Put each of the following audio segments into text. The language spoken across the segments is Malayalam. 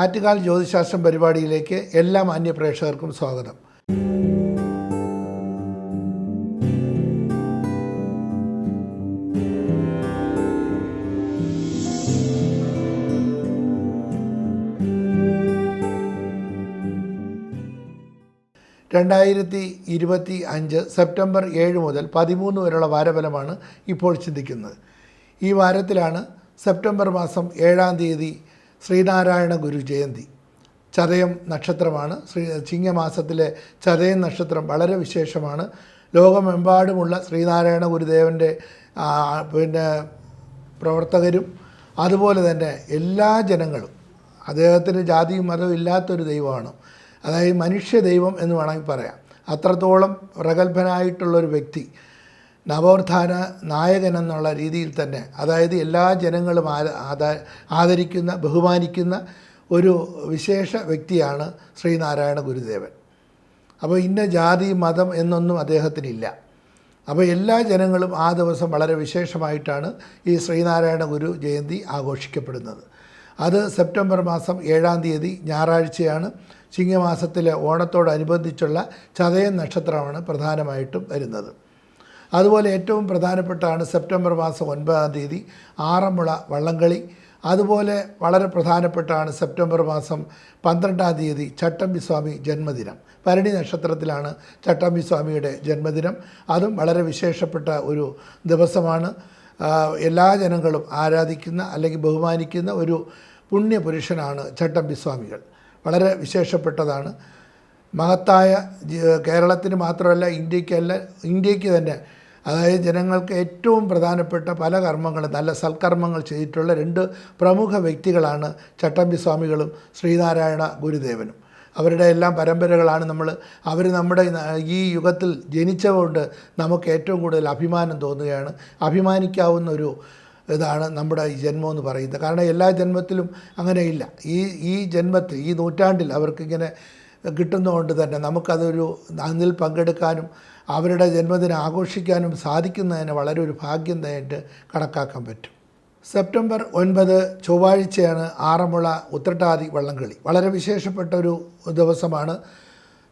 ആറ്റുകാൽ ജ്യോതിശാസ്ത്രം പരിപാടിയിലേക്ക് എല്ലാ മാന്യ പ്രേക്ഷകർക്കും സ്വാഗതം. രണ്ടായിരത്തി ഇരുപത്തി അഞ്ച് സെപ്റ്റംബർ ഏഴ് മുതൽ പതിമൂന്ന് വരെയുള്ള വാരഫലമാണ് ഇപ്പോൾ ചിന്തിക്കുന്നത്. ഈ വാരത്തിലാണ് സെപ്റ്റംബർ മാസം ഏഴാം തീയതി ശ്രീനാരായണ ഗുരു ജയന്തി. ചതയം നക്ഷത്രമാണ്. ശ്രീ ചിങ്ങമാസത്തിലെ ചതയം നക്ഷത്രം വളരെ വിശേഷമാണ്. ലോകമെമ്പാടുമുള്ള ശ്രീനാരായണ ഗുരുദേവന്റെ പിന്നെ പ്രവർത്തകരും അതുപോലെ തന്നെ എല്ലാ ജനങ്ങളും അദ്ദേഹത്തിന് ജാതിയും മതവും ഇല്ലാത്തൊരു ദൈവമാണ്. അതായത് മനുഷ്യ ദൈവം എന്ന് വേണമെങ്കിൽ പറയാം. അത്രത്തോളം പ്രഗത്ഭനായിട്ടുള്ളൊരു വ്യക്തി നവോത്ഥാന നായകൻ എന്നുള്ള രീതിയിൽ തന്നെ അതായത് എല്ലാ ജനങ്ങളും ആ ആദ- ആദരിക്കുന്ന ബഹുമാനിക്കുന്ന ഒരു വിശേഷ വ്യക്തിയാണ് ശ്രീനാരായണ ഗുരുദേവൻ. അപ്പോൾ ഇന്ന ജാതി മതം എന്നൊന്നും അദ്ദേഹത്തിനില്ല. അപ്പോൾ എല്ലാ ജനങ്ങളും ആ ദിവസം വളരെ വിശേഷമായിട്ടാണ് ഈ ശ്രീനാരായണ ഗുരു ജയന്തി ആഘോഷിക്കപ്പെടുന്നത്. അത് സെപ്റ്റംബർ മാസം ഏഴാം തീയതി ഞായറാഴ്ചയാണ്. ചിങ്ങമാസത്തിലെ ഓണത്തോടനുബന്ധിച്ചുള്ള ചതയ നക്ഷത്രമാണ് പ്രധാനമായിട്ടും വരുന്നത്. അതുപോലെ ഏറ്റവും പ്രധാനപ്പെട്ടാണ് സെപ്റ്റംബർ മാസം ഒൻപതാം തീയതി ആറന്മുള വള്ളംകളി. അതുപോലെ വളരെ പ്രധാനപ്പെട്ടാണ് സെപ്റ്റംബർ മാസം പന്ത്രണ്ടാം തീയതി ചട്ടമ്പിസ്വാമി ജന്മദിനം. ഭരണി നക്ഷത്രത്തിലാണ് ചട്ടമ്പിസ്വാമിയുടെ ജന്മദിനം. അതും വളരെ വിശേഷപ്പെട്ട ഒരു ദിവസമാണ്. എല്ലാ ജനങ്ങളും ആരാധിക്കുന്ന അല്ലെങ്കിൽ ബഹുമാനിക്കുന്ന ഒരു പുണ്യപുരുഷനാണ് ചട്ടമ്പിസ്വാമികൾ വളരെ വിശേഷപ്പെട്ടതാണ്. മഹത്തായ കേരളത്തിന് മാത്രമല്ല ഇന്ത്യക്കല്ല ഇന്ത്യയ്ക്ക് തന്നെ അതായത് ജനങ്ങൾക്ക് ഏറ്റവും പ്രധാനപ്പെട്ട പല കർമ്മങ്ങളും നല്ല സൽക്കർമ്മങ്ങൾ ചെയ്തിട്ടുള്ള രണ്ട് പ്രമുഖ വ്യക്തികളാണ് ചട്ടമ്പി സ്വാമികളും ശ്രീനാരായണ ഗുരുദേവനും. അവരുടെ എല്ലാം പരമ്പരകളാണ് നമ്മൾ അവർ നമ്മുടെ ഈ യുഗത്തിൽ ജനിച്ചതുകൊണ്ട് നമുക്ക് ഏറ്റവും കൂടുതൽ അഭിമാനം തോന്നുകയാണ്. അഭിമാനിക്കാവുന്ന ഒരു ഇതാണ് നമ്മുടെ ഈ ജന്മം എന്ന് പറയുന്നത്. കാരണം എല്ലാ ജന്മത്തിലും അങ്ങനെയില്ല. ഈ ഈ ജന്മത്തിൽ ഈ നൂറ്റാണ്ടിൽ അവർക്കിങ്ങനെ കിട്ടുന്നതുകൊണ്ട് തന്നെ നമുക്കതൊരു അതിൽ പങ്കെടുക്കാനും അവരുടെ ജന്മദിനം ആഘോഷിക്കാനും സാധിക്കുന്നതിന് വളരെ ഒരു ഭാഗ്യം തന്നെയായിട്ട് കണക്കാക്കാൻ പറ്റും. സെപ്റ്റംബർ ഒൻപത് ചൊവ്വാഴ്ചയാണ് ആറന്മുള ഉത്രട്ടാതി വള്ളംകളി. വളരെ വിശേഷപ്പെട്ട ഒരു ദിവസമാണ്.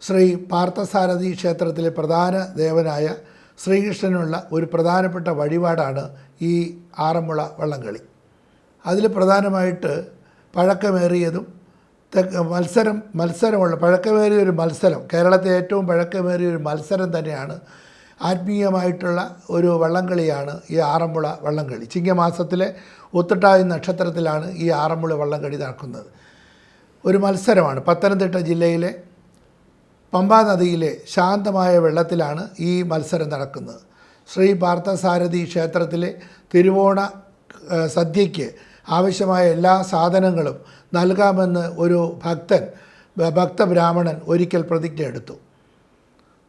ശ്രീ പാർത്ഥസാരഥി ക്ഷേത്രത്തിലെ പ്രധാന ദേവനായ ശ്രീകൃഷ്ണനുള്ള ഒരു പ്രധാനപ്പെട്ട വഴിപാടാണ് ഈ ആറന്മുള വള്ളംകളി. അതിൽ പ്രധാനമായിട്ട് പഴക്കമേറിയതും മത്സരം മത്സരമുള്ള പഴക്കമേറിയ ഒരു മത്സരം കേരളത്തെ ഏറ്റവും പഴക്കമേറിയ ഒരു മത്സരം തന്നെയാണ് ആത്മീയമായിട്ടുള്ള ഒരു വള്ളംകളിയാണ് ഈ ആറന്മുള വള്ളംകളി. ചിങ്ങമാസത്തിലെ ഒത്തിട്ടായ നക്ഷത്രത്തിലാണ് ഈ ആറന്മുള വള്ളംകളി നടക്കുന്നത്. ഒരു മത്സരമാണ് പത്തനംതിട്ട ജില്ലയിലെ പമ്പാ നദിയിലെ ശാന്തമായ വെള്ളത്തിലാണ് ഈ മത്സരം നടക്കുന്നത്. ശ്രീ പാർത്ഥസാരഥി ക്ഷേത്രത്തിലെ തിരുവോണ സദ്യയ്ക്ക് ആവശ്യമായ എല്ലാ സാധനങ്ങളും നൽകാമെന്ന് ഒരു ഭക്തൻ ഭക്തബ്രാഹ്മണൻ ഒരിക്കൽ പ്രതിജ്ഞ എടുത്തു.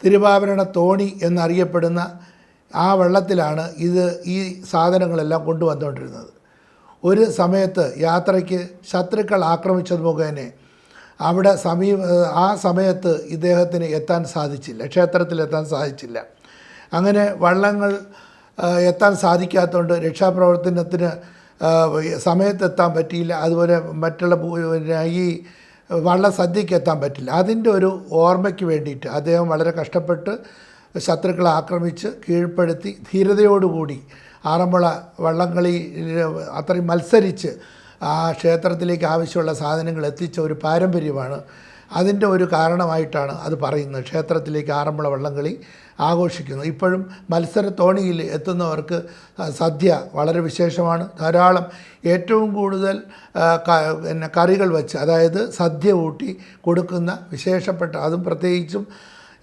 തിരുവാഭരണ തോണി എന്നറിയപ്പെടുന്ന ആ വെള്ളത്തിലാണ് ഇത് ഈ സാധനങ്ങളെല്ലാം കൊണ്ടുവന്നുകൊണ്ടിരുന്നത്. ഒരു സമയത്ത് യാത്രയ്ക്ക് ശത്രുക്കൾ ആക്രമിച്ചത് മുഖേന അവിടെ സമീപ ആ സമയത്ത് ഇദ്ദേഹത്തിന് എത്താൻ സാധിച്ചില്ല ക്ഷേത്രത്തിൽ എത്താൻ സാധിച്ചില്ല. അങ്ങനെ വള്ളങ്ങൾ എത്താൻ സാധിക്കാത്തതുകൊണ്ട് രക്ഷാപ്രവർത്തനത്തിന് സമയത്തെത്താൻ പറ്റിയില്ല. അതുപോലെ മറ്റുള്ള ഈ വള്ള സദ്യക്ക് എത്താൻ പറ്റില്ല. അതിന്റെ ഒരു ഓർമ്മയ്ക്ക് വേണ്ടിയിട്ട് അദ്ദേഹം വളരെ കഷ്ടപ്പെട്ട് ശത്രുക്കളെ ആക്രമിച്ച് കീഴ്പ്പെടുത്തി ധീരതയോടുകൂടി ആറന്മുള വള്ളംകളി അത്രയും മത്സരിച്ച് ആ ക്ഷേത്രത്തിലേക്ക് ആവശ്യമുള്ള സാധനങ്ങൾ എത്തിച്ച ഒരു പാരമ്പര്യമാണ്. അതിന്റെ ഒരു കാരണമായിട്ടാണ് അത് പറയുന്നത്. ക്ഷേത്രത്തിലേക്ക് ആറന്മുള വള്ളംകളി ആഘോഷിക്കുന്നത് ഇപ്പോഴും മത്സരത്തോണിയിൽ എത്തുന്നവർക്ക് സദ്യ വളരെ വിശേഷമാണ്. ധാരാളം ഏറ്റവും കൂടുതൽ പിന്നെ കറികൾ വെച്ച് അതായത് സദ്യ ഊട്ടി കൊടുക്കുന്ന വിശേഷപ്പെട്ട അതും പ്രത്യേകിച്ചും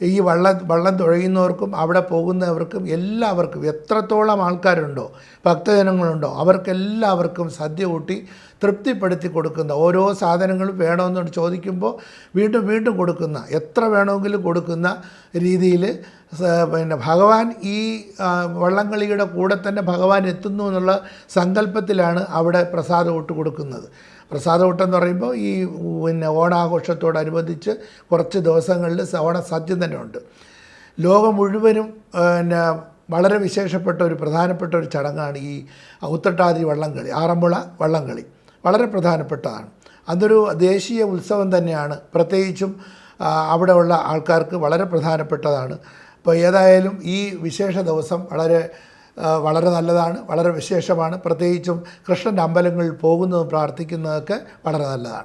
ഈ വള്ളം വള്ളം തുഴയുന്നവർക്കും അവിടെ പോകുന്നവർക്കും എല്ലാവർക്കും എത്രത്തോളം ആൾക്കാരുണ്ടോ ഭക്തജനങ്ങളുണ്ടോ അവർക്കെല്ലാവർക്കും സദ്യ കൂട്ടി തൃപ്തിപ്പെടുത്തി കൊടുക്കുന്ന ഓരോ സാധനങ്ങളും വേണമെന്ന് ചോദിക്കുമ്പോൾ വീണ്ടും വീണ്ടും കൊടുക്കുന്ന എത്ര വേണമെങ്കിലും കൊടുക്കുന്ന രീതിയിൽ പിന്നെ ഭഗവാൻ ഈ വള്ളംകളിയുടെ കൂടെ തന്നെ ഭഗവാൻ എത്തുന്നു എന്നുള്ള സങ്കല്പത്തിലാണ് അവിടെ പ്രസാദം കൊടുക്കുന്നത്. പ്രസാദകൂട്ടം എന്ന് പറയുമ്പോൾ ഈ പിന്നെ ഓണാഘോഷത്തോടനുബന്ധിച്ച് കുറച്ച് ദിവസങ്ങളിൽ ഓണസദ്യ തന്നെ ഉണ്ട് ലോകം മുഴുവനും പിന്നെ വളരെ വിശേഷപ്പെട്ട ഒരു പ്രധാനപ്പെട്ട ഒരു ചടങ്ങാണ് ഈ ഉത്തട്ടാതി വള്ളംകളി ആറന്മുള വള്ളംകളി. വളരെ പ്രധാനപ്പെട്ടതാണ്. അതൊരു ദേശീയ ഉത്സവം തന്നെയാണ്. പ്രത്യേകിച്ചും അവിടെയുള്ള ആൾക്കാർക്ക് വളരെ പ്രധാനപ്പെട്ടതാണ്. അപ്പോൾ ഏതായാലും ഈ വിശേഷ ദിവസം വളരെ വളരെ നല്ലതാണ് വളരെ വിശേഷമാണ്. പ്രത്യേകിച്ചും കൃഷ്ണന്റെ അമ്പലങ്ങളിൽ പോകുന്നതും പ്രാർത്ഥിക്കുന്നതൊക്കെ വളരെ നല്ലതാണ്.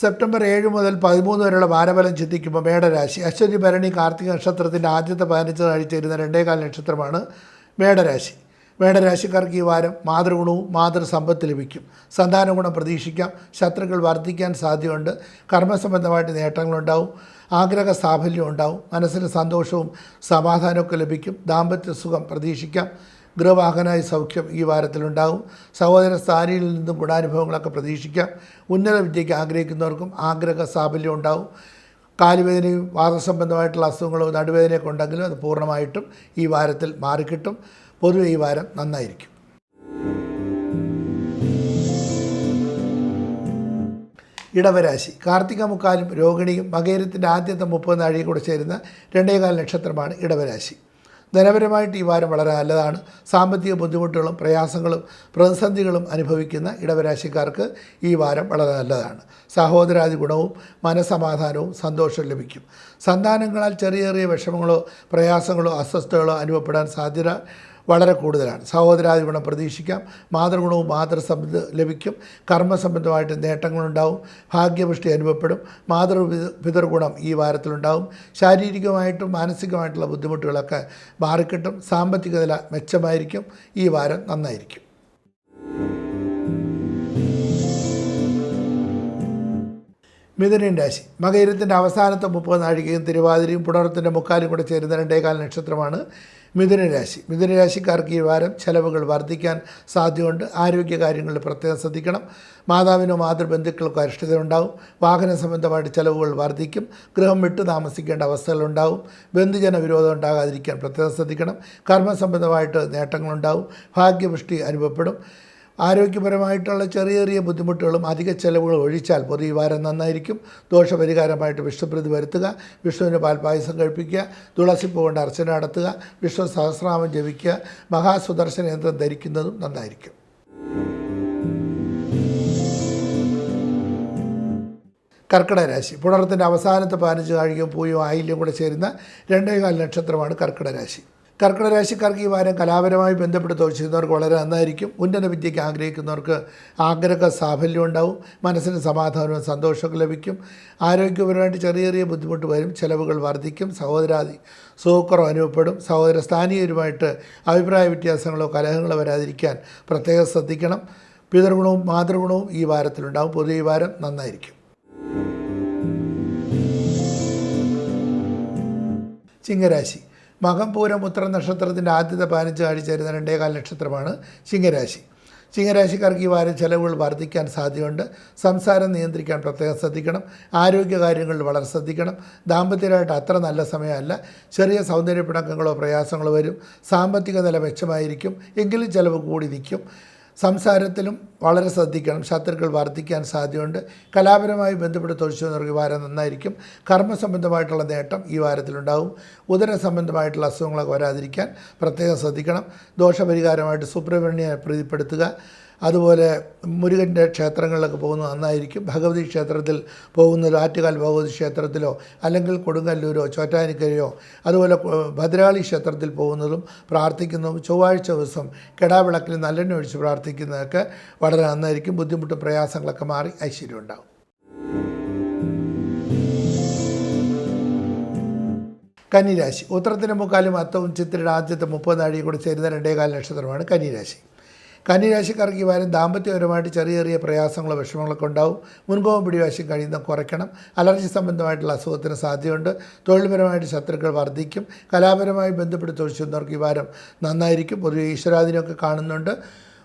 സെപ്റ്റംബർ ഏഴ് മുതൽ പതിമൂന്ന് വരെയുള്ള വാരബലം ചിന്തിക്കുമ്പോൾ മേടരാശി. അശ്വതി ഭരണി കാർത്തിക നക്ഷത്രത്തിന്റെ ആദ്യത്തെ പതിനഞ്ച് നാഴി ഇരുന്ന രണ്ടേകാൽ നക്ഷത്രമാണ് മേടരാശി. മേടരാശിക്കാർക്ക് ഈ വാരം മാതൃഗുണവും മാതൃസമ്പത്ത് ലഭിക്കും. സന്താന ഗുണം പ്രതീക്ഷിക്കാം. ശത്രുക്കൾ വർദ്ധിക്കാൻ സാധ്യതയുണ്ട്. കർമ്മസംബന്ധമായിട്ട് നേട്ടങ്ങളുണ്ടാവും. ആഗ്രഹ സാഫല്യം ഉണ്ടാവും. മനസ്സിന് സന്തോഷവും സമാധാനമൊക്കെ ലഭിക്കും. ദാമ്പത്യ സുഖം പ്രതീക്ഷിക്കാം. ഗൃഹവാഹനായ സൗഖ്യം ഈ വാരത്തിലുണ്ടാകും. സഹോദര സ്ഥാനിയിൽ നിന്നും ഗുണാനുഭവങ്ങളൊക്കെ പ്രതീക്ഷിക്കാം. ഉന്നത വിദ്യയ്ക്ക് ആഗ്രഹിക്കുന്നവർക്കും ആഗ്രഹ സാഫല്യം ഉണ്ടാവും. കാലുവേദനയും വാദസംബന്ധമായിട്ടുള്ള അസുഖങ്ങളോ നടുവേദനയൊക്കെ ഉണ്ടെങ്കിലും അത് പൂർണമായിട്ടും ഈ വാരത്തിൽ മാറിക്കിട്ടും. പൊതുവെ ഈ വാരം നന്നായിരിക്കും. ഇടവരാശി. കാർത്തിക മുക്കാലും രോഹിണിയും മകേരത്തിന്റെ ആദ്യത്തെ മുപ്പത് നാഴിക കൂടെ ചേരുന്ന രണ്ടേകാൽ നക്ഷത്രമാണ് ഇടവരാശി. ധനപരമായിട്ട് ഈ വാരം വളരെ നല്ലതാണ്. സാമ്പത്തിക ബുദ്ധിമുട്ടുകളും പ്രയാസങ്ങളും പ്രതിസന്ധികളും അനുഭവിക്കുന്ന ഇടവരാശിക്കാർക്ക് ഈ വാരം വളരെ നല്ലതാണ്. സഹോദരാദി ഗുണവും മനസമാധാനവും സന്തോഷം ലഭിക്കും. സന്താനങ്ങളാൽ ചെറിയ ചെറിയ വിഷമങ്ങളോ പ്രയാസങ്ങളോ അസ്വസ്ഥതകളോ അനുഭവപ്പെടാൻ സാധ്യത വളരെ കൂടുതലാണ്. സഹോദരാദി ഗുണം പ്രതീക്ഷിക്കാം. മാതൃഗുണവും മാതൃസമ്പത്ത് ലഭിക്കും. കർമ്മസംബന്ധമായിട്ട് നേട്ടങ്ങളുണ്ടാവും. ഭാഗ്യപുഷ്ടി അനുഭവപ്പെടും. മാതൃ പിതൃഗുണം ഈ വാരത്തിലുണ്ടാവും. ശാരീരികമായിട്ടും മാനസികമായിട്ടുള്ള ബുദ്ധിമുട്ടുകളൊക്കെ മാറിക്കിട്ടും. സാമ്പത്തിക നില മെച്ചമായിരിക്കും. ഈ വാരം നന്നായിരിക്കും. മിഥുനൻ രാശി. മകയിരത്തിന്റെ അവസാനത്തെ മുപ്പത് നാഴികയും തിരുവാതിരയും പുണർത്തിന്റെ മുക്കാലും കൂടെ ചേരുന്ന രണ്ടേകാല നക്ഷത്രമാണ്. മിഥുന മിഥുനരാശിക്കാർക്ക് മിഥുന ഈ വാരം ചെലവുകൾ വർദ്ധിക്കാൻ സാധ്യതയുണ്ട്. ആരോഗ്യ കാര്യങ്ങളിൽ പ്രത്യേകം ശ്രദ്ധിക്കണം. മാതാവിനോ മാതൃബന്ധുക്കൾക്കോ അരിഷ്ടതയുണ്ടാവും. വാഹന സംബന്ധമായിട്ട് ചെലവുകൾ വർദ്ധിക്കും. ഗൃഹം വിട്ടു താമസിക്കേണ്ട അവസ്ഥകളുണ്ടാവും. ബന്ധുജന വിരോധം ഉണ്ടാകാതിരിക്കാൻ പ്രത്യേകം ശ്രദ്ധിക്കണം. കർമ്മസംബന്ധമായിട്ട് നേട്ടങ്ങളുണ്ടാവും. ഭാഗ്യപുഷ്ടി അനുഭവപ്പെടും. ആരോഗ്യപരമായിട്ടുള്ള ചെറിയ ചെറിയ ബുദ്ധിമുട്ടുകളും അധിക ചെലവുകളും ഒഴിച്ചാൽ പൊതു ഈ വാരം നന്നായിരിക്കും. ദോഷപരിഹാരമായിട്ട് വിഷ്ണുപ്രീതി വരുത്തുക വിഷ്ണുവിന് പാൽപായസം കഴിപ്പിക്കുക തുളസിപ്പൂ കൊണ്ട് അർച്ചന നടത്തുക വിഷ്ണു സഹസ്രനാമം ജപിക്കുക മഹാസുദർശന യന്ത്രം ധരിക്കുന്നതും നന്നായിരിക്കും. കർക്കിടക രാശി. പുണർത്തിന്റെ അവസാനത്തെ പതിനഞ്ച് കാഴികയും പൂയും ആയില്യം കൂടെ ചേരുന്ന രണ്ടേകാൽ നക്ഷത്രമാണ് കർക്കിടക രാശി. കർക്കിടക രാശിക്കാർക്ക് ഈ വാരം കലാപരമായി ബന്ധപ്പെട്ട് തൊഴിൽ വളരെ നന്നായിരിക്കും. ഉന്നത വിദ്യയ്ക്ക് ആഗ്രഹിക്കുന്നവർക്ക് ആഗ്രഹ സാഫല്യം ഉണ്ടാവും. മനസ്സിന് സമാധാനവും സന്തോഷവും ലഭിക്കും. ആരോഗ്യപരമായിട്ട് ചെറിയ ചെറിയ ബുദ്ധിമുട്ട് വരും. ചിലവുകൾ വർദ്ധിക്കും. സഹോദരാദി സുഖക്കുറവ് അനുഭവപ്പെടും. സഹോദര സ്ഥാനീയരുമായിട്ട് അഭിപ്രായ വ്യത്യാസങ്ങളോ കലഹങ്ങളോ വരാതിരിക്കാൻ പ്രത്യേകം ശ്രദ്ധിക്കണം. പിതൃഗുണവും മാതൃഗുണവും ഈ വാരത്തിലുണ്ടാവും. പൊതു ഈ വാരം നന്നായിരിക്കും. ചിങ്ങരാശി മകം പൂരം ഉത്തര നക്ഷത്രത്തിന്റെ ആദ്യത്തെ പതിനഞ്ച് ആഴ്ച വരുന്ന രണ്ടേകാൽ നക്ഷത്രമാണ് ചിങ്ങരാശി. ചിങ്ങരാശിക്കാർക്ക് ഈ വാരം ചെലവുകൾ വർദ്ധിക്കാൻ സാധ്യതയുണ്ട്. സംസാരം നിയന്ത്രിക്കാൻ പ്രത്യേകം ശ്രദ്ധിക്കണം. ആരോഗ്യകാര്യങ്ങളിൽ വളരെ ശ്രദ്ധിക്കണം. ദാമ്പത്യമായിട്ട് അത്ര നല്ല സമയമല്ല. ചെറിയ സൗന്ദര്യപ്പിണക്കങ്ങളോ പ്രയാസങ്ങളോ വരും. സാമ്പത്തിക നില മെച്ചമായിരിക്കും. എങ്കിലും ചിലവ് കൂടി നിൽക്കും. സംസാരത്തിലും വളരെ ശ്രദ്ധിക്കണം. ശത്രുക്കൾ വർദ്ധിക്കാൻ സാധ്യതയുണ്ട്. കലാപരമായി ബന്ധപ്പെട്ട് തൊഴിച്ചു ഈ വാരം നന്നായിരിക്കും കർമ്മസംബന്ധമായിട്ടുള്ള നേട്ടം ഈ വാരത്തിലുണ്ടാവും. ഉദര സംബന്ധമായിട്ടുള്ള അസുഖങ്ങളൊക്കെ വരാതിരിക്കാൻ പ്രത്യേകം ശ്രദ്ധിക്കണം. ദോഷപരിഹാരമായിട്ട് സുബ്രഹ്മണ്യെ പ്രീതിപ്പെടുത്തുക. അതുപോലെ മുരുകന്റെ ക്ഷേത്രങ്ങളിലൊക്കെ പോകുന്നത് നന്നായിരിക്കും. ഭഗവതി ക്ഷേത്രത്തിൽ പോകുന്നത് ആറ്റുകാൽ ഭഗവതി ക്ഷേത്രത്തിലോ അല്ലെങ്കിൽ കൊടുങ്ങല്ലൂരോ ചോറ്റാനിക്കരയോ അതുപോലെ ഭദ്രാളി ക്ഷേത്രത്തിൽ പോകുന്നതും പ്രാർത്ഥിക്കുന്നതും ചൊവ്വാഴ്ച ദിവസം കെടാവിളക്കിൽ നല്ലെണ്ണ ഒഴിച്ച് പ്രാർത്ഥിക്കുന്നതൊക്കെ വളരെ നന്നായിരിക്കും. ബുദ്ധിമുട്ട് പ്രയാസങ്ങളൊക്കെ മാറി ഐശ്വര്യം ഉണ്ടാകും കന്നിരാശി. ഉത്തരത്തിന്റെ മുക്കാലും അത്തവും ചിത്രയുടെ ആദ്യത്തെ മുപ്പത് നാഴിക കൂടി ചേരുന്ന രണ്ടേകാല നക്ഷത്രമാണ് കന്നിരാശി. കന്നിരാശിക്കാർക്ക് ഈ വാരം ദാമ്പത്യപരമായിട്ട് ചെറിയ ചെറിയ പ്രയാസങ്ങളോ വിഷമങ്ങളൊക്കെ ഉണ്ടാവും. മുൻകോപം പിടിവാശം കഴിയുന്ന കുറയ്ക്കണം. അലർജി സംബന്ധമായിട്ടുള്ള അസുഖത്തിന് സാധ്യതയുണ്ട്. തൊഴിൽപരമായിട്ട് ശത്രുക്കൾ വർദ്ധിക്കും. കലാപരമായി ബന്ധപ്പെട്ട് തൊഴിൽ ഈ വാരം നന്നായിരിക്കും. പൊതുവെ ഈശ്വരാധീനമൊക്കെ കാണുന്നുണ്ട്.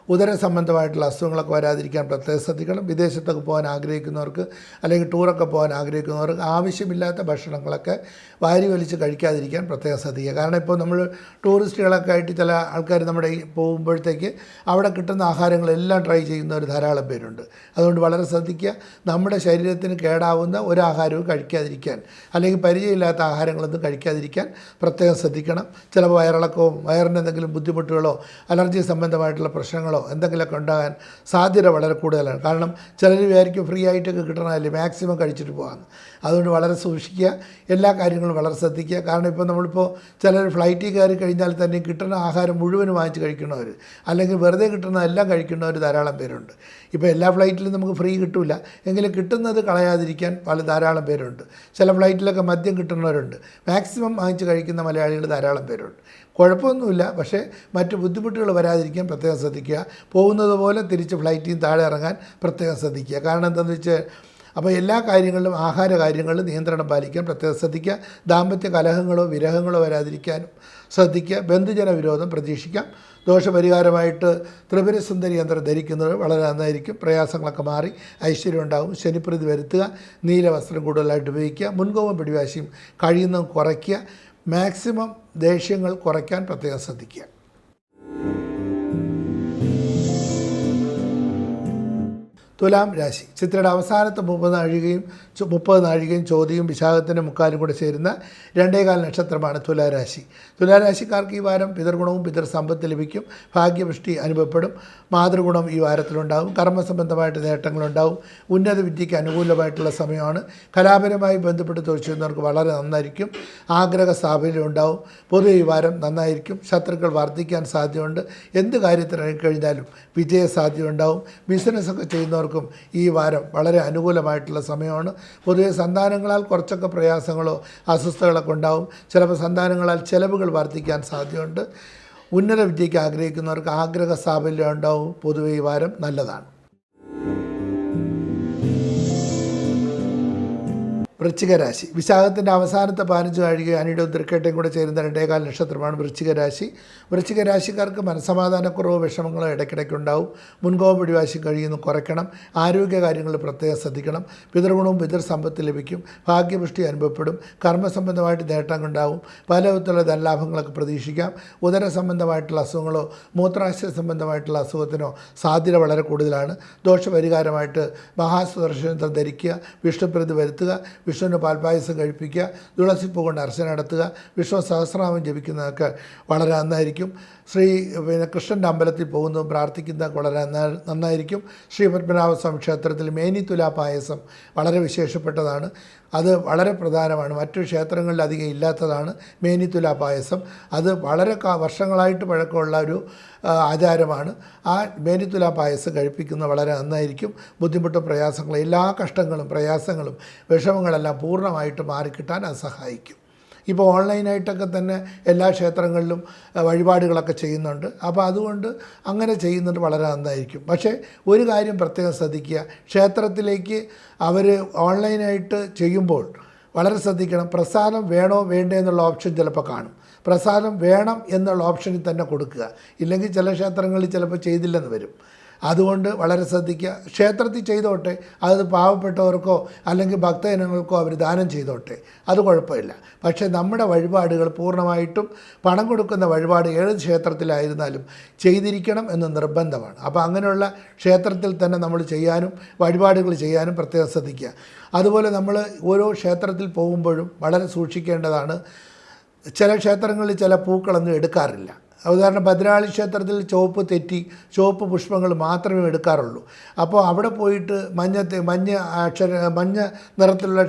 ഉദര സംബന്ധമായിട്ടുള്ള അസുഖങ്ങളൊക്കെ വരാതിരിക്കാൻ പ്രത്യേക ശ്രദ്ധിക്കണം. വിദേശത്തൊക്കെ പോകാൻ ആഗ്രഹിക്കുന്നവർക്ക് അല്ലെങ്കിൽ ടൂറൊക്കെ പോകാൻ ആഗ്രഹിക്കുന്നവർക്ക് ആവശ്യമില്ലാത്ത ഭക്ഷണങ്ങളൊക്കെ വാരി വലിച്ച് കഴിക്കാതിരിക്കാൻ പ്രത്യേകം ശ്രദ്ധിക്കുക. കാരണം ഇപ്പോൾ നമ്മൾ ടൂറിസ്റ്റുകളൊക്കെ ആയിട്ട് ചില ആൾക്കാർ നമ്മുടെ പോകുമ്പോഴത്തേക്ക് അവിടെ കിട്ടുന്ന ആഹാരങ്ങളെല്ലാം ട്രൈ ചെയ്യുന്ന ഒരു ധാരാളം പേരുണ്ട്. അതുകൊണ്ട് വളരെ ശ്രദ്ധിക്കുക. നമ്മുടെ ശരീരത്തിന് കേടാവുന്ന ഒരു ആഹാരവും കഴിക്കാതിരിക്കാൻ അല്ലെങ്കിൽ പരിചയമില്ലാത്ത ആഹാരങ്ങളൊന്നും കഴിക്കാതിരിക്കാൻ പ്രത്യേകം ശ്രദ്ധിക്കണം. ചിലപ്പോൾ വയറിളക്കവും വയറിന് എന്തെങ്കിലും ബുദ്ധിമുട്ടുകളോ അലർജി സംബന്ധമായിട്ടുള്ള പ്രശ്നങ്ങളോ എന്തെങ്കിലുമൊക്കെ ഉണ്ടാകാൻ സാധ്യത വളരെ കൂടുതലാണ്. കാരണം ചിലർ വിചാരിക്കും ഫ്രീ ആയിട്ടൊക്കെ കിട്ടണമല്ലേ മാക്സിമം കഴിച്ചിട്ട് പോകാമെന്ന് അതുകൊണ്ട് വളരെ സൂക്ഷിക്കുക എല്ലാ കാര്യങ്ങളും വളരെ ശ്രദ്ധിക്കുക. കാരണം ഇപ്പോൾ നമ്മളിപ്പോൾ ചിലർ ഫ്ലൈറ്റിൽ കയറി കഴിഞ്ഞാൽ തന്നെ കിട്ടുന്ന ആഹാരം മുഴുവനും വാങ്ങിച്ച് കഴിക്കുന്നവർ അല്ലെങ്കിൽ വെറുതെ കിട്ടുന്ന എല്ലാം കഴിക്കുന്നവർ ധാരാളം പേരുണ്ട്. ഇപ്പോൾ എല്ലാ ഫ്ലൈറ്റിലും നമുക്ക് ഫ്രീ കിട്ടില്ല എങ്കിലും കിട്ടുന്നത് കളയാതിരിക്കാൻ പല ധാരാളം പേരുണ്ട്. ചില ഫ്ലൈറ്റിലൊക്കെ മദ്യം കിട്ടുന്നവരുണ്ട്. മാക്സിമം വാങ്ങിച്ച് കഴിക്കുന്ന മലയാളികൾ ധാരാളം പേരുണ്ട്. കുഴപ്പമൊന്നുമില്ല. പക്ഷേ മറ്റ് ബുദ്ധിമുട്ടുകൾ വരാതിരിക്കാൻ പ്രത്യേകം ശ്രദ്ധിക്കുക. പോകുന്നത് പോലെ തിരിച്ച് ഫ്ലൈറ്റിൽ താഴെ ഇറങ്ങാൻ പ്രത്യേകം ശ്രദ്ധിക്കുക. കാരണം എന്താണെന്ന് വെച്ചാൽ അപ്പോൾ എല്ലാ കാര്യങ്ങളിലും ആഹാര കാര്യങ്ങളിലും നിയന്ത്രണം പാലിക്കാൻ പ്രത്യേകം ശ്രദ്ധിക്കുക. ദാമ്പത്യ കലഹങ്ങളോ വിരഹങ്ങളോ വരാതിരിക്കാനും ശ്രദ്ധിക്കുക. ബന്ധുജന വിരോധം പ്രതീക്ഷിക്കാം. ദോഷപരിഹാരമായിട്ട് ത്രിപുരസുന്ദരി യന്ത്രം ധരിക്കുന്നത് വളരെ നന്നായിരിക്കും. പ്രയാസങ്ങളൊക്കെ മാറി ഐശ്വര്യം ഉണ്ടാകും ശനിപ്രതി വരുത്തുക. നീല വസ്ത്രം കൂടുതലായിട്ട് ഉപയോഗിക്കുക. മുൻകോപം പിടിവാശിയും കഴിയുന്നതും കുറയ്ക്കുക. മാക്സിമം ദേഷ്യങ്ങൾ കുറയ്ക്കാൻ പ്രത്യേകം ശ്രദ്ധിക്കുക. തുലാം രാശി. ചിത്രയുടെ അവസാനത്തെ മുപ്പത് നാഴികയും മുപ്പത് നാഴികയും ചോദ്യവും വിശാഖത്തിന്റെ മുക്കാലും കൂടെ ചേരുന്ന രണ്ടേകാൽ നക്ഷത്രമാണ് തുലാരാശി. തുലാരാശിക്കാർക്ക് ഈ വാരം പിതൃഗുണവും പിതൃസമ്പത്ത് ലഭിക്കും. ഭാഗ്യവൃഷ്ടി അനുഭവപ്പെടും. മാതൃഗുണം ഈ വാരത്തിലുണ്ടാവും കർമ്മസംബന്ധമായിട്ട് നേട്ടങ്ങളുണ്ടാവും ഉന്നത വിദ്യയ്ക്ക് അനുകൂലമായിട്ടുള്ള സമയമാണ്. കലാപരമായി ബന്ധപ്പെട്ട് തൊഴിൽ ചെയ്യുന്നവർക്ക് വളരെ നന്നായിരിക്കും. ആഗ്രഹ സാഫല്യം ഉണ്ടാവും. പൊതുവെ ഈ വാരം നന്നായിരിക്കും. ശത്രുക്കൾ വർദ്ധിക്കാൻ സാധ്യതയുണ്ട്. എന്ത് കാര്യത്തിനായി കഴിഞ്ഞാലും വിജയ സാധ്യത ഉണ്ടാവും ബിസിനസ്സൊക്കെ ചെയ്യുന്നവർക്കും ഈ വാരം വളരെ അനുകൂലമായിട്ടുള്ള സമയമാണ്. പൊതുവെ സന്താനങ്ങളാൽ കുറച്ചൊക്കെ പ്രയാസങ്ങളോ അസ്വസ്ഥകളൊക്കെ ഉണ്ടാവും. ചിലപ്പോൾ സന്താനങ്ങളാൽ ചിലവുകൾ വർദ്ധിക്കാൻ സാധ്യതയുണ്ട്. ഉന്നത വിദ്യയ്ക്ക് ആഗ്രഹിക്കുന്നവർക്ക് ആഗ്രഹ സാഫല്യം ഉണ്ടാവും. പൊതുവെ ഈ വാരം നല്ലതാണ്. വൃശ്ചിക രാശി വിശാഖത്തിന്റെ അവസാനത്തെ പതിനഞ്ച് വാഴിക അനിയുടെ തൃക്കേട്ടയും കൂടെ ചേരുന്ന രണ്ടേകാൽ നക്ഷത്രമാണ് വൃശ്ചിക രാശി വൃശ്ചിക രാശിക്കാർക്ക് മനസ്സമാധാനക്കുറവോ വിഷമങ്ങളോ ഇടയ്ക്കിടയ്ക്ക് ഉണ്ടാവും മുൻകോപം പിടിവാശി കഴിയുന്നു കുറയ്ക്കണം. ആരോഗ്യ കാര്യങ്ങളിൽ പ്രത്യേകം ശ്രദ്ധിക്കണം. പിതൃഗുണവും പിതൃസമ്പത്ത് ലഭിക്കും. ഭാഗ്യപുഷ്ടി അനുഭവപ്പെടും. കർമ്മസംബന്ധമായിട്ട് നേട്ടം ഉണ്ടാവും പല വിധത്തിലുള്ള ധനലാഭങ്ങളൊക്കെ പ്രതീക്ഷിക്കാം. ഉദര സംബന്ധമായിട്ടുള്ള അസുഖങ്ങളോ മൂത്രാശയ സംബന്ധമായിട്ടുള്ള അസുഖത്തിനോ സാധ്യത വളരെ കൂടുതലാണ്. ദോഷപരിഹാരമായിട്ട് മഹാസുദർശനത്തെ ധരിക്കുക വിഷ്ണുപ്രതി വരുത്തുക വിഷ്ണുവിന് പാൽപായസം കഴിപ്പിക്കുക തുളസിപ്പൂ കൊണ്ട് അർച്ചന നടത്തുക വിഷ്ണു സഹസ്രനാമം ജപിക്കുന്നതൊക്കെ വളരെ നന്നായിരിക്കും. ശ്രീ പിന്നെ കൃഷ്ണന്റെ അമ്പലത്തിൽ പോകുന്നതും പ്രാർത്ഥിക്കുന്ന വളരെ നന്നായിരിക്കും. ശ്രീ പത്മനാഭസ്വാമി ക്ഷേത്രത്തിൽ മേനിത്തുലാ പായസം വളരെ വിശേഷപ്പെട്ടതാണ്. അത് വളരെ പ്രധാനമാണ്. മറ്റു ക്ഷേത്രങ്ങളിൽ അധികം ഇല്ലാത്തതാണ് മേനിത്തുല പായസം. അത് വളരെ വർഷങ്ങളായിട്ട് പഴക്കമുള്ള ഒരു ആചാരമാണ്. ആ മേനിത്തുല പായസം കഴിപ്പിക്കുന്നത് വളരെ നന്നായിരിക്കും. ബുദ്ധിമുട്ടും പ്രയാസങ്ങളും എല്ലാ കഷ്ടങ്ങളും പ്രയാസങ്ങളും വിഷമങ്ങളെല്ലാം പൂർണമായിട്ട് മാറിക്കിട്ടാൻ അത് സഹായിക്കും. ഇപ്പോൾ ഓൺലൈനായിട്ടൊക്കെ തന്നെ എല്ലാ ക്ഷേത്രങ്ങളിലും വഴിപാടുകളൊക്കെ ചെയ്യുന്നുണ്ട്. അപ്പോൾ അതുകൊണ്ട് അങ്ങനെ ചെയ്യുന്നത് വളരെ നന്നായിരിക്കും. പക്ഷേ ഒരു കാര്യം പ്രത്യേകം ശ്രദ്ധിക്കുക. ക്ഷേത്രത്തിലേക്ക് അവർ ഓൺലൈനായിട്ട് ചെയ്യുമ്പോൾ വളരെ ശ്രദ്ധിക്കണം. പ്രസാദം വേണോ വേണ്ടേ എന്നുള്ള ഓപ്ഷൻ ചിലപ്പോൾ കാണും. പ്രസാദം വേണം എന്നുള്ള ഓപ്ഷനിൽ തന്നെ കൊടുക്കുക. ഇല്ലെങ്കിൽ ചില ക്ഷേത്രങ്ങളിൽ ചിലപ്പോൾ ചെയ്തില്ലെന്ന് വരും. അതുകൊണ്ട് വളരെ ശ്രദ്ധിക്കുക. ക്ഷേത്രത്തിൽ ചെയ്തോട്ടെ അത് പാവപ്പെട്ടവർക്കോ അല്ലെങ്കിൽ ഭക്തജനങ്ങൾക്കോ അവർ ദാനം ചെയ്തോട്ടെ. അത് കുഴപ്പമില്ല. പക്ഷേ നമ്മുടെ വഴിപാടുകൾ പൂർണമായിട്ടും പണം കൊടുക്കുന്ന വഴിപാട് ഏത് ക്ഷേത്രത്തിലായിരുന്നാലും ചെയ്തിരിക്കണം എന്ന് നിർബന്ധമാണ്. അപ്പോൾ അങ്ങനെയുള്ള ക്ഷേത്രത്തിൽ തന്നെ നമ്മൾ ചെയ്യാനും വഴിപാടുകൾ ചെയ്യാനും പ്രത്യേകം ശ്രദ്ധിക്കുക. അതുപോലെ നമ്മൾ ഓരോ ക്ഷേത്രത്തിൽ പോകുമ്പോഴും വളരെ സൂക്ഷിക്കേണ്ടതാണ്. ചില ക്ഷേത്രങ്ങളിൽ ചില പൂക്കളൊന്നും എടുക്കാറില്ല. ഉദാഹരണം ഭദ്രാളി ക്ഷേത്രത്തിൽ ചുവപ്പ് തെറ്റി ചുവപ്പ് പുഷ്പങ്ങൾ മാത്രമേ എടുക്കാറുള്ളൂ. അപ്പോൾ അവിടെ പോയിട്ട് മഞ്ഞ മഞ്ഞ അക്ഷര മഞ്ഞ നിറത്തിലുള്ള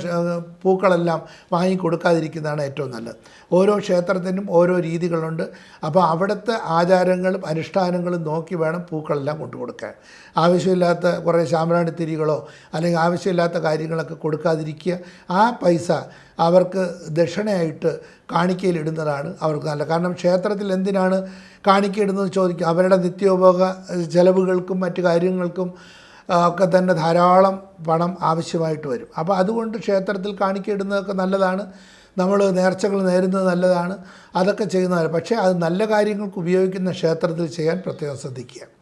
പൂക്കളെല്ലാം വാങ്ങിക്കൊടുക്കാതിരിക്കുന്നതാണ് ഏറ്റവും നല്ലത്. ഓരോ ക്ഷേത്രത്തിനും ഓരോ രീതികളുണ്ട്. അപ്പോൾ അവിടുത്തെ ആചാരങ്ങളും അനുഷ്ഠാനങ്ങളും നോക്കി വേണം പൂക്കളെല്ലാം കൊണ്ടു കൊടുക്കാൻ ആവശ്യമില്ലാത്ത കുറേ ശാമരാണിത്തിരികളോ അല്ലെങ്കിൽ ആവശ്യമില്ലാത്ത കാര്യങ്ങളൊക്കെ കൊടുക്കാതിരിക്കുക. ആ പൈസ അവർക്ക് ദക്ഷിണയായിട്ട് കാണിക്കയിലിടുന്നതാണ് അവർക്ക് നല്ലത് കാരണം ക്ഷേത്രത്തിൽ എന്തിനാണ് കാണിക്കയിടുന്നത് ചോദിക്കുക അവരുടെ നിത്യോപയോഗ ചെലവുകൾക്കും മറ്റു കാര്യങ്ങൾക്കും ഒക്കെ തന്നെ ധാരാളം പണം ആവശ്യമായിട്ട് വരും. അപ്പോൾ അതുകൊണ്ട് ക്ഷേത്രത്തിൽ കാണിക്കയിടുന്നതൊക്കെ നല്ലതാണ്. നമ്മൾ നേർച്ചകൾ നേരുന്നത് നല്ലതാണ്. അതൊക്കെ ചെയ്യുന്നതാണ്. പക്ഷേ അത് നല്ല കാര്യങ്ങൾക്ക് ഉപയോഗിക്കുന്ന ക്ഷേത്രത്തിൽ ചെയ്യാൻ പ്രത്യേകം ശ്രദ്ധിക്കുക.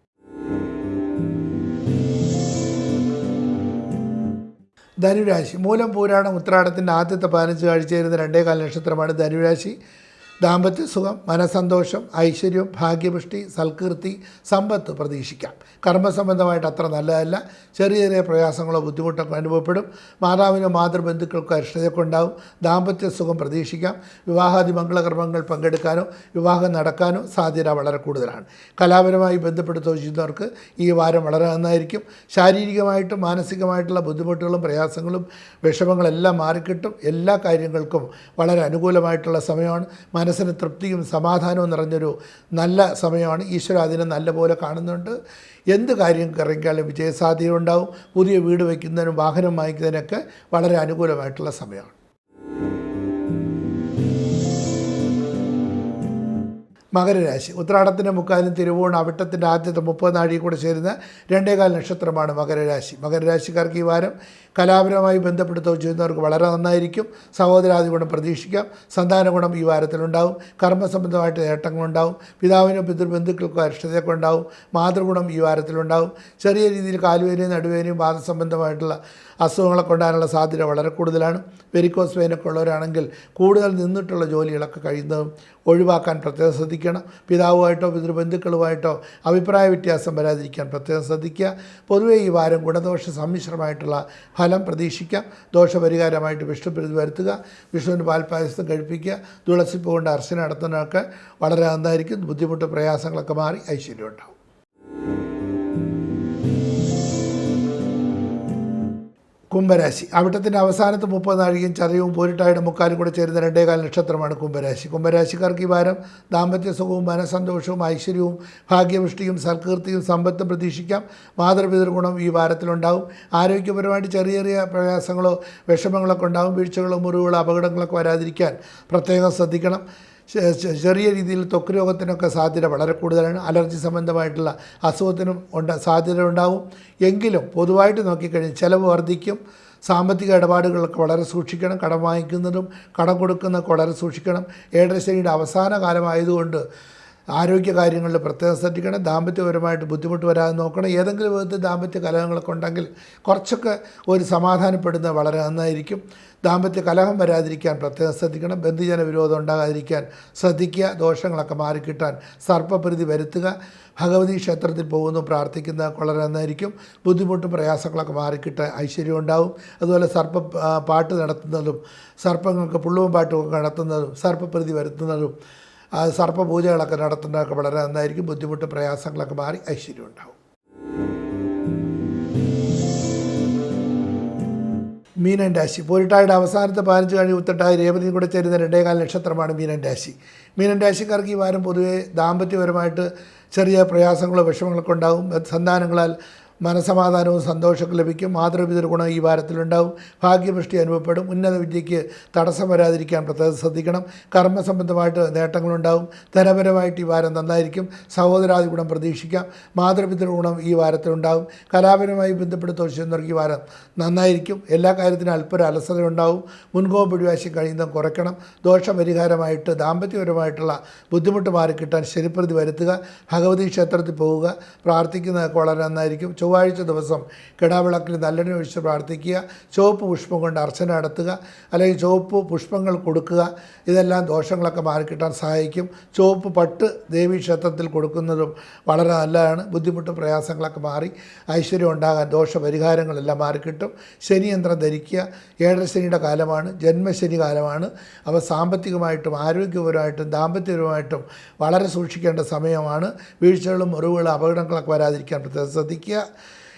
ധനുരാശി. മൂലം പൂരാടം ഉത്രാടത്തിന്റെ ആദ്യത്തെ പതിനഞ്ച് കാഴ്ച വരുന്ന രണ്ടേകാൽ നക്ഷത്രമാണ് ധനുരാശി. ദാമ്പത്യ സുഖം മനസന്തോഷം ഐശ്വര്യം ഭാഗ്യപുഷ്ടി സൽകീർത്തി സമ്പത്ത് പ്രതീക്ഷിക്കാം. കർമ്മസംബന്ധമായിട്ട് അത്ര നല്ലതല്ല. ചെറിയ ചെറിയ പ്രയാസങ്ങളോ ബുദ്ധിമുട്ടൊക്കെ അനുഭവപ്പെടും. മാതാവിനോ മാതൃബന്ധുക്കൾക്കോ അരിഷ്ടതയൊക്കെ ഉണ്ടാവും ദാമ്പത്യ സുഖം പ്രതീക്ഷിക്കാം. വിവാഹാദി മംഗളകർമ്മങ്ങൾ പങ്കെടുക്കാനോ വിവാഹം നടക്കാനോ സാധ്യത വളരെ കൂടുതലാണ്. കലാപരമായി ബന്ധപ്പെട്ട് ചെയ്യുന്നവർക്ക് ഈ വാരം വളരെ നന്നായിരിക്കും. ശാരീരികമായിട്ടും മാനസികമായിട്ടുള്ള ബുദ്ധിമുട്ടുകളും പ്രയാസങ്ങളും വിഷമങ്ങളെല്ലാം മാറിക്കിട്ടും. എല്ലാ കാര്യങ്ങൾക്കും വളരെ അനുകൂലമായിട്ടുള്ള സമയമാണ്. മനസ്സിന് തൃപ്തിയും സമാധാനവും നിറഞ്ഞൊരു നല്ല സമയമാണ്. ഈശ്വര അതിനെ നല്ലപോലെ കാണുന്നുണ്ട്. എന്ത് കാര്യം ഇറങ്ങിയാലും വിജയസാധ്യത ഉണ്ടാവും. പുതിയ വീട് വയ്ക്കുന്നതിനും വാഹനം വാങ്ങിക്കുന്നതിനൊക്കെ വളരെ അനുകൂലമായിട്ടുള്ള സമയമാണ്. മകരരാശി. ഉത്രാടത്തിന്റെ മുക്കാലും തിരുവോണം അവിട്ടത്തിന്റെ ആദ്യത്തെ മുപ്പത് നാഴിയിൽ കൂടെ ചേരുന്ന രണ്ടേകാൽ നക്ഷത്രമാണ് മകരരാശി. മകരരാശിക്കാർക്ക് ഈ വാരം കലാപരമായി ബന്ധപ്പെടുത്തുകയോ ചെയ്യുന്നവർക്ക് വളരെ നന്നായിരിക്കും. സഹോദരാദി ഗുണം പ്രതീക്ഷിക്കാം. സന്താന ഗുണം ഈ വാരത്തിലുണ്ടാവും. കർമ്മസംബന്ധമായിട്ട് നേട്ടങ്ങളുണ്ടാവും. പിതാവിനോ പിതൃബന്ധുക്കൾക്കോ അരിഷ്ടതയൊക്കെ ഉണ്ടാവും മാതൃഗുണം ഈ വാരത്തിലുണ്ടാവും. ചെറിയ രീതിയിൽ കാലുവേനയും നടുവേനയും വാദസംബന്ധമായിട്ടുള്ള അസുഖങ്ങളൊക്കെ ഉണ്ടാകാനുള്ള സാധ്യത വളരെ കൂടുതലാണ്. വെരിക്കോസ് വെയിനൊക്കെ ഉള്ളവരാണെങ്കിൽ കൂടുതൽ നിന്നിട്ടുള്ള ജോലികളൊക്കെ കഴിയുന്നതും ഒഴിവാക്കാൻ പ്രത്യേകം ശ്രദ്ധിക്കണം. പിതാവുമായിട്ടോ പിതൃബന്ധുക്കളുമായിട്ടോ അഭിപ്രായ വ്യത്യാസം വരാതിരിക്കാൻ പ്രത്യേകം ശ്രദ്ധിക്കുക. പൊതുവേ ഈ വാരം ഗുണദോഷ സമ്മിശ്രമായിട്ടുള്ള ഫലം പ്രതീക്ഷിക്കാം ദോഷപരിഹാരമായിട്ട് വിഷ്ണു പ്രതി വരുത്തുക വിഷ്ണുവിന് പാൽപ്പായസം കഴിപ്പിക്കുക തുളസിപ്പ് കൊണ്ട് അർച്ചന നടത്തുന്നതൊക്കെ വളരെ നന്നായിരിക്കും ബുദ്ധിമുട്ട് പ്രയാസങ്ങളൊക്കെ മാറി ഐശ്വര്യം ഉണ്ടാവും കുംഭരാശി. അവിട്ടത്തിന്റെ അവസാനത്ത് മുപ്പത് നാഴികയും ചതയവും പോരിട്ടായുടെ മുക്കാലും കൂടെ ചേരുന്ന രണ്ടേകാൽ നക്ഷത്രമാണ് കുംഭരാശി. കുംഭരാശിക്കാർക്ക് ഈ വാരം ദാമ്പത്യ സുഖവും മനസന്തോഷവും ഐശ്വര്യവും ഭാഗ്യവൃഷ്ടിയും സൽകീർത്തിയും സമ്പത്തും പ്രതീക്ഷിക്കാം. മാതൃപിതൃ ഗുണം ഈ വാരത്തിലുണ്ടാവും. ആരോഗ്യപരമായിട്ട് ചെറിയ ചെറിയ പ്രയാസങ്ങളോ വിഷമങ്ങളൊക്കെ ഉണ്ടാവും. വീഴ്ചകളോ മുറിവുകളോ അപകടങ്ങളൊക്കെ വരാതിരിക്കാൻ പ്രത്യേകം ശ്രദ്ധിക്കണം. ചെറിയ രീതിയിൽ ത്വക്ക് രോഗത്തിനൊക്കെ സാധ്യത വളരെ കൂടുതലാണ്. അലർജി സംബന്ധമായിട്ടുള്ള അസുഖത്തിനും ഉണ്ട് സാധ്യത ഉണ്ടാവും എങ്കിലും പൊതുവായിട്ട് നോക്കിക്കഴിഞ്ഞാൽ ചിലവ് വർദ്ധിക്കും. സാമ്പത്തിക ഇടപാടുകളൊക്കെ വളരെ സൂക്ഷിക്കണം. കടം വാങ്ങിക്കുന്നതും കടം കൊടുക്കുന്നതൊക്കെ വളരെ സൂക്ഷിക്കണം. ഏഴരശനിയുടെ അവസാന കാലമായതുകൊണ്ട് ആരോഗ്യ കാര്യങ്ങളിൽ പ്രത്യേകം ശ്രദ്ധിക്കണം. ദാമ്പത്യപരമായിട്ട് ബുദ്ധിമുട്ട് വരാതെ നോക്കണം. ഏതെങ്കിലും വിധത്തിൽ ദാമ്പത്യ കലഹങ്ങളൊക്കെ ഉണ്ടെങ്കിൽ കുറച്ചൊക്കെ ഒരു സമാധാനപ്പെടുന്നത് വളരെ നന്നായിരിക്കും. ദാമ്പത്യ കലഹം വരാതിരിക്കാൻ പ്രത്യേകം ശ്രദ്ധിക്കണം. ബന്ധുജന വിരോധം ഉണ്ടാകാതിരിക്കാൻ ശ്രദ്ധിക്കുക. ദോഷങ്ങളൊക്കെ മാറിക്കിട്ടാൻ സർപ്പപ്രീതി വരുത്തുക. ഭഗവതി ക്ഷേത്രത്തിൽ പോകുന്നു പ്രാർത്ഥിക്കുന്ന വളരെ നന്നായിരിക്കും. ബുദ്ധിമുട്ടും പ്രയാസങ്ങളൊക്കെ മാറിക്കിട്ട് ഐശ്വര്യം ഉണ്ടാവും. അതുപോലെ സർപ്പ പാട്ട് നടത്തുന്നതും സർപ്പങ്ങൾക്ക് പുള്ളുവും പാട്ടുമൊക്കെ നടത്തുന്നതും സർപ്പപ്രീതി വരുത്തുന്നതും സർപ്പപൂജകളൊക്കെ നടത്തുന്നതൊക്കെ വളരെ നന്നായിരിക്കും. ബുദ്ധിമുട്ട് പ്രയാസങ്ങളൊക്കെ മാറി ഐശ്വര്യം ഉണ്ടാവും. മീനൻ രാശി. പോരിട്ടായുടെ അവസാനത്തെ പതിനഞ്ച് കഴിഞ്ഞ് ഉത്തട്ടായി രേവതിയും കൂടെ ചേരുന്ന രണ്ടേകാൽ നക്ഷത്രമാണ് മീനൻ രാശി. മീനൻ രാശിക്കാർക്ക് ഈ വാരം പൊതുവേ ദാമ്പത്യപരമായിട്ട് ചെറിയ പ്രയാസങ്ങളോ വിഷമങ്ങളൊക്കെ ഉണ്ടാകും സന്താനങ്ങളാൽ മനസമാധാനവും സന്തോഷമൊക്കെ ലഭിക്കും. മാതൃപിതൃ ഗുണം ഈ വാരത്തിലുണ്ടാവും. ഭാഗ്യപുഷ്ടി അനുഭവപ്പെടും. ഉന്നത വിദ്യയ്ക്ക് തടസ്സം വരാതിരിക്കാൻ പ്രത്യേകം ശ്രദ്ധിക്കണം. കർമ്മസംബന്ധമായിട്ട് നേട്ടങ്ങളുണ്ടാവും. ധനപരമായിട്ട് ഈ വാരം നന്നായിരിക്കും. സഹോദരാദി ഗുണം പ്രതീക്ഷിക്കാം. മാതൃപിതൃ ഗുണം ഈ വാരത്തിലുണ്ടാവും. കലാപരമായി ബന്ധപ്പെട്ട് തോഷിക്കുന്നവർക്ക് ഈ വാരം നന്നായിരിക്കും. എല്ലാ കാര്യത്തിനും അല്പൊരു അലസത ഉണ്ടാവും മുൻകോപം പിടിവാശി കഴിയുന്നതും കുറയ്ക്കണം. ദോഷപരിഹാരമായിട്ട് ദാമ്പത്യപരമായിട്ടുള്ള ബുദ്ധിമുട്ട് മാറിക്കിട്ടാൻ ശരിപ്രതി വരുത്തുക. ഭഗവതി ക്ഷേത്രത്തിൽ പോവുക. പ്രാർത്ഥിക്കുന്നതൊക്കെ വളരെ നന്നായിരിക്കും. ചൊവ്വാഴ്ച ദിവസം കിടാവിളക്കിൽ നല്ലെണ്ണ ഒഴിച്ച് പ്രാർത്ഥിക്കുക. ചുവപ്പ് പുഷ്പം കൊണ്ട് അർച്ചന നടത്തുക. അല്ലെങ്കിൽ ചുവപ്പ് പുഷ്പങ്ങൾ കൊടുക്കുക. ഇതെല്ലാം ദോഷങ്ങളൊക്കെ മാറിക്കിട്ടാൻ സഹായിക്കും. ചുവപ്പ് പട്ട് ദേവീ ക്ഷേത്രത്തിൽ കൊടുക്കുന്നതും വളരെ നല്ലതാണ്. ബുദ്ധിമുട്ടും പ്രയാസങ്ങളൊക്കെ മാറി ഐശ്വര്യം ഉണ്ടാകാൻ ദോഷപരിഹാരങ്ങളെല്ലാം മാറിക്കിട്ടും. ശനിയന്ത്രം ധരിക്കുക. ഏഴര ശനിയുടെ കാലമാണ്. ജന്മശനി കാലമാണ്. അവ സാമ്പത്തികമായിട്ടും ആരോഗ്യപരമായിട്ടും ദാമ്പത്യപരമായിട്ടും വളരെ സൂക്ഷിക്കേണ്ട സമയമാണ്. വീഴ്ചകളും മുറിവുകളും അപകടങ്ങളൊക്കെ വരാതിരിക്കാൻ പ്രത്യേകം ശ്രദ്ധിക്കുക.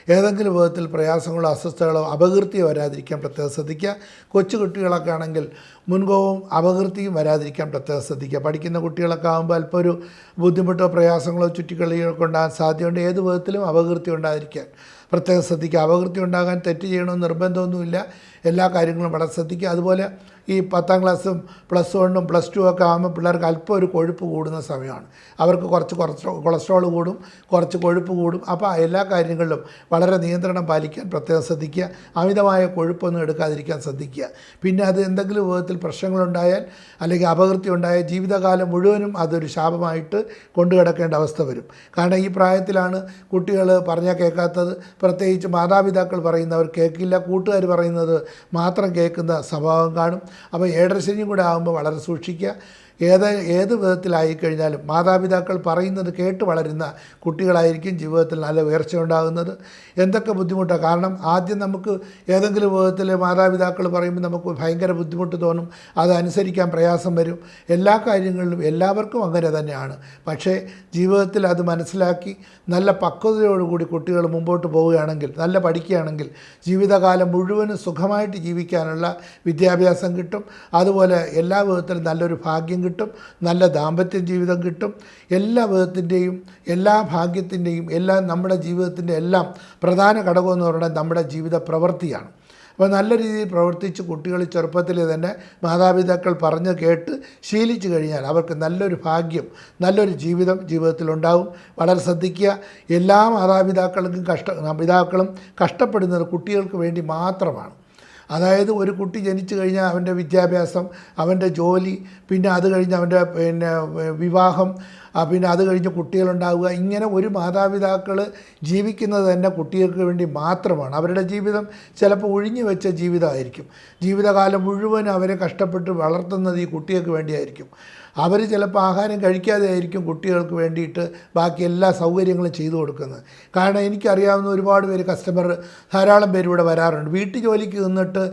ഏതെങ്കിലും വിധത്തിൽ പ്രയാസങ്ങളോ അസ്വസ്ഥതകളോ അപകീർത്തിയോ വരാതിരിക്കാൻ പ്രത്യേകം ശ്രദ്ധിക്കുക. കൊച്ചു കുട്ടികളൊക്കെ ആണെങ്കിൽ മുൻകോപവും അപകീർത്തിയും വരാതിരിക്കാൻ പ്രത്യേകം ശ്രദ്ധിക്കുക. പഠിക്കുന്ന കുട്ടികളൊക്കെ ആകുമ്പോൾ അല്പം ഒരു ബുദ്ധിമുട്ടോ പ്രയാസങ്ങളോ ചുറ്റിക്കളികളൊക്കെ ഉണ്ടാകാൻ സാധ്യതയുണ്ട്. ഏത് വിധത്തിലും അപകീർത്തി ഉണ്ടാതിരിക്കാൻ പ്രത്യേകം ശ്രദ്ധിക്കുക. അപകൃത്തി ഉണ്ടാകാൻ തെറ്റ് ചെയ്യണമെന്ന് നിർബന്ധമൊന്നുമില്ല. എല്ലാ കാര്യങ്ങളും വളരെ ശ്രദ്ധിക്കുക. അതുപോലെ ഈ പത്താം ക്ലാസ്സും പ്ലസ് വണ്ണും പ്ലസ് ടു ഒക്കെ ആകുമ്പോൾ പിള്ളേർക്ക് അല്പം ഒരു കൊഴുപ്പ് കൂടുന്ന സമയമാണ്. അവർക്ക് കുറച്ച് കൊളസ്ട്രോ കൊളസ്ട്രോൾ കൂടും കുറച്ച് കൊഴുപ്പ് കൂടും. അപ്പോൾ എല്ലാ കാര്യങ്ങളിലും വളരെ നിയന്ത്രണം പാലിക്കാൻ പ്രത്യേകം ശ്രദ്ധിക്കുക. അമിതമായ കൊഴുപ്പൊന്നും എടുക്കാതിരിക്കാൻ ശ്രദ്ധിക്കുക. പിന്നെ അത് എന്തെങ്കിലും വിധത്തിൽ പ്രശ്നങ്ങളുണ്ടായാൽ അല്ലെങ്കിൽ അപകൃത്തി ഉണ്ടായാൽ ജീവിതകാലം മുഴുവനും അതൊരു ശാപമായിട്ട് കൊണ്ടുകിടക്കേണ്ട അവസ്ഥ വരും. കാരണം ഈ പ്രായത്തിലാണ് കുട്ടികൾ പറഞ്ഞാൽ കേൾക്കാത്തത് പ്രത്യേകിച്ച് മാതാപിതാക്കൾ പറയുന്നവർ കേൾക്കില്ല കൂട്ടുകാർ പറയുന്നത് മാത്രം കേൾക്കുന്ന സ്വഭാവം കാണും. അപ്പോൾ ഏഴരശനിയും കൂടെ ആകുമ്പോൾ വളരെ സൂക്ഷിക്കുക. ഏത് ഏത് വിധത്തിലായിക്കഴിഞ്ഞാലും മാതാപിതാക്കൾ പറയുന്നത് കേട്ട് വളരുന്ന കുട്ടികളായിരിക്കും ജീവിതത്തിൽ നല്ല ഉയർച്ച ഉണ്ടാകുന്നത്. എന്തൊക്കെ ബുദ്ധിമുട്ടാണ് കാരണം ആദ്യം നമുക്ക് ഏതെങ്കിലും വിധത്തിൽ മാതാപിതാക്കൾ പറയുമ്പോൾ നമുക്ക് ഭയങ്കര ബുദ്ധിമുട്ട് തോന്നും. അതനുസരിക്കാൻ പ്രയാസം വരും. എല്ലാ കാര്യങ്ങളിലും എല്ലാവർക്കും അങ്ങനെ തന്നെയാണ്. പക്ഷേ ജീവിതത്തിൽ അത് മനസ്സിലാക്കി നല്ല പക്വതയോടുകൂടി കുട്ടികൾ മുമ്പോട്ട് പോവുകയാണെങ്കിൽ നല്ല പഠിക്കുകയാണെങ്കിൽ ജീവിതകാലം മുഴുവനും സുഖമായിട്ട് ജീവിക്കാനുള്ള വിദ്യാഭ്യാസം കിട്ടും. അതുപോലെ എല്ലാ വിധത്തിലും നല്ലൊരു ഭാഗ്യം കിട്ടും. നല്ല ദാമ്പത്യ ജീവിതം കിട്ടും. എല്ലാ വിധത്തിന്റെയും എല്ലാ ഭാഗ്യത്തിന്റെയും എല്ലാ നമ്മുടെ ജീവിതത്തിന്റെ എല്ലാം പ്രധാന ഘടകം എന്ന് പറയുന്നത് നമ്മുടെ ജീവിത പ്രവൃത്തിയാണ്. അപ്പോൾ നല്ല രീതിയിൽ പ്രവർത്തിച്ച് കുട്ടികൾ ചെറുപ്പത്തിൽ തന്നെ മാതാപിതാക്കൾ പറഞ്ഞ് കേട്ട് ശീലിച്ചു കഴിഞ്ഞാൽ അവർക്ക് നല്ലൊരു ഭാഗ്യം നല്ലൊരു ജീവിതം ജീവിതത്തിലുണ്ടാവും വളരെ ശ്രദ്ധിക്കുക. എല്ലാ മാതാപിതാക്കൾക്കും കഷ്ട പിതാക്കളും കഷ്ടപ്പെടുന്നത് കുട്ടികൾക്ക് വേണ്ടി മാത്രമാണ്. അതായത് ഒരു കുട്ടി ജനിച്ചു കഴിഞ്ഞാൽ അവന്റെ വിദ്യാഭ്യാസം അവന്റെ ജോലി പിന്നെ അത് കഴിഞ്ഞ് അവന്റെ പിന്നെ വിവാഹം പിന്നെ അത് കഴിഞ്ഞ് കുട്ടികളുണ്ടാവുക ഇങ്ങനെ ഒരു മാതാപിതാക്കൾ ജീവിക്കുന്നത് തന്നെ കുട്ടികൾക്ക് വേണ്ടി മാത്രമാണ്. അവരുടെ ജീവിതം ചിലപ്പോൾ ഒഴിഞ്ഞു വെച്ച ജീവിതമായിരിക്കും. ജീവിതകാലം മുഴുവൻ അവരെ കഷ്ടപ്പെട്ട് വളർത്തുന്നത് ഈ കുട്ടികൾക്ക് വേണ്ടിയായിരിക്കും. അവർ ചിലപ്പോൾ ആഹാരം കഴിക്കാതെ ആയിരിക്കും കുട്ടികൾക്ക് വേണ്ടിയിട്ട് ബാക്കി എല്ലാ സൗകര്യങ്ങളും ചെയ്തു കൊടുക്കുന്നത്. കാരണം എനിക്കറിയാവുന്ന ഒരുപാട് പേര് കസ്റ്റമർ ധാരാളം പേര് ഇവിടെ വരാറുണ്ട്. വീട്ടു ജോലിക്ക് നിന്നിട്ട്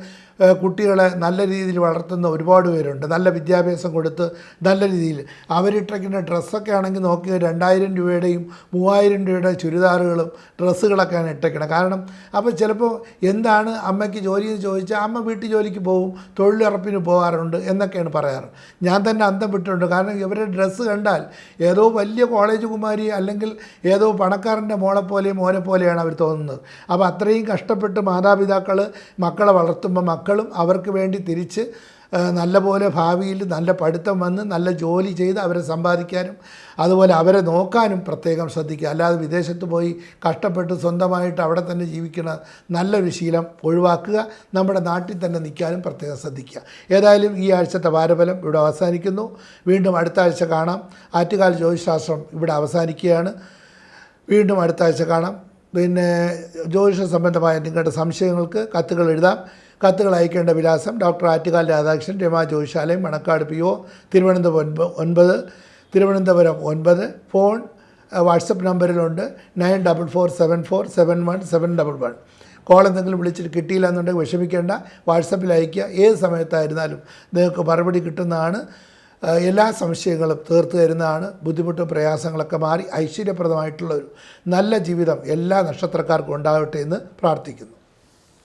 കുട്ടികളെ നല്ല രീതിയിൽ വളർത്തുന്ന ഒരുപാട് പേരുണ്ട്. നല്ല വിദ്യാഭ്യാസം കൊടുത്ത് നല്ല രീതിയിൽ. അവരിട്ടിരിക്കുന്ന ഡ്രസ്സൊക്കെ ആണെങ്കിൽ നോക്കി രണ്ടായിരം രൂപയുടെയും മൂവായിരം രൂപയുടെ ചുരിദാറുകളും ഡ്രസ്സുകളൊക്കെയാണ് ഇട്ടേക്കണം കാരണം അപ്പോൾ ചിലപ്പോൾ എന്താണ് അമ്മയ്ക്ക് ജോലി എന്ന് ചോദിച്ചാൽ അമ്മ വീട്ടു ജോലിക്ക് പോകും തൊഴിലുറപ്പിന് പോകാറുണ്ട് എന്നൊക്കെയാണ് പറയാറ്. ഞാൻ തന്നെ അന്തം വിട്ടിട്ടുണ്ട്. കാരണം ഇവരുടെ ഡ്രസ്സ് കണ്ടാൽ ഏതോ വലിയ കോളേജ് കുമാരി അല്ലെങ്കിൽ ഏതോ പണക്കാരന്റെ മോളെ പോലെയും മോനെ പോലെയാണ് അവർ തോന്നുന്നത്. അപ്പോൾ അത്രയും കഷ്ടപ്പെട്ട് മാതാപിതാക്കൾ മക്കളെ വളർത്തുമ്പോൾ മക്കളും അവർക്ക് വേണ്ടി തിരിച്ച് നല്ലപോലെ ഭാവിയിൽ നല്ല പഠിത്തം വന്ന് നല്ല ജോലി ചെയ്ത് അവരെ സമ്പാദിക്കാനും അതുപോലെ അവരെ നോക്കാനും പ്രത്യേകം ശ്രദ്ധിക്കുക. അല്ലാതെ വിദേശത്ത് പോയി കഷ്ടപ്പെട്ട് സ്വന്തമായിട്ട് അവിടെ തന്നെ ജീവിക്കുന്ന നല്ലൊരു ശീലം ഒഴിവാക്കുക നമ്മുടെ നാട്ടിൽ തന്നെ നിൽക്കാനും പ്രത്യേകം ശ്രദ്ധിക്കുക. ഏതായാലും ഈ ആഴ്ചത്തെ വാരഫലം ഇവിടെ അവസാനിക്കുന്നു. വീണ്ടും അടുത്ത ആഴ്ച കാണാം. ആറ്റുകാൽ ജ്യോതിശാസ്ത്രം ഇവിടെ അവസാനിക്കുകയാണ്. വീണ്ടും അടുത്ത ആഴ്ച കാണാം. പിന്നെ ജ്യോതിഷ സംബന്ധമായ നിങ്ങളുടെ സംശയങ്ങൾക്ക് കത്തുകൾ എഴുതാം. കത്തുകൾ അയക്കേണ്ട വിലാസം ഡോക്ടർ ആറ്റുകാൽ രാധാകൃഷ്ണൻ രമാ ജോയിശാലയം മണക്കാട് പി ഒ തിരുവനന്തപുരം ഒൻപ ഒൻപത് തിരുവനന്തപുരം ഒൻപത് phone WhatsApp നമ്പറിലുണ്ട് nine double four seven four seven one seven double one. Call എന്തെങ്കിലും വിളിച്ചിട്ട് കിട്ടിയില്ല എന്നുണ്ടെങ്കിൽ വിഷമിക്കേണ്ട. വാട്സപ്പിൽ അയക്കുക ഏത് സമയത്തായിരുന്നാലും നിങ്ങൾക്ക് മറുപടി കിട്ടുന്നതാണ്. എല്ലാ സംശയങ്ങളും തീർത്തു തരുന്നതാണ്. ബുദ്ധിമുട്ടും പ്രയാസങ്ങളൊക്കെ മാറി ഐശ്വര്യപ്രദമായിട്ടുള്ള ഒരു നല്ല ജീവിതം എല്ലാ നക്ഷത്രക്കാർക്കും ഉണ്ടാകട്ടെ എന്ന് പ്രാർത്ഥിക്കുന്നു.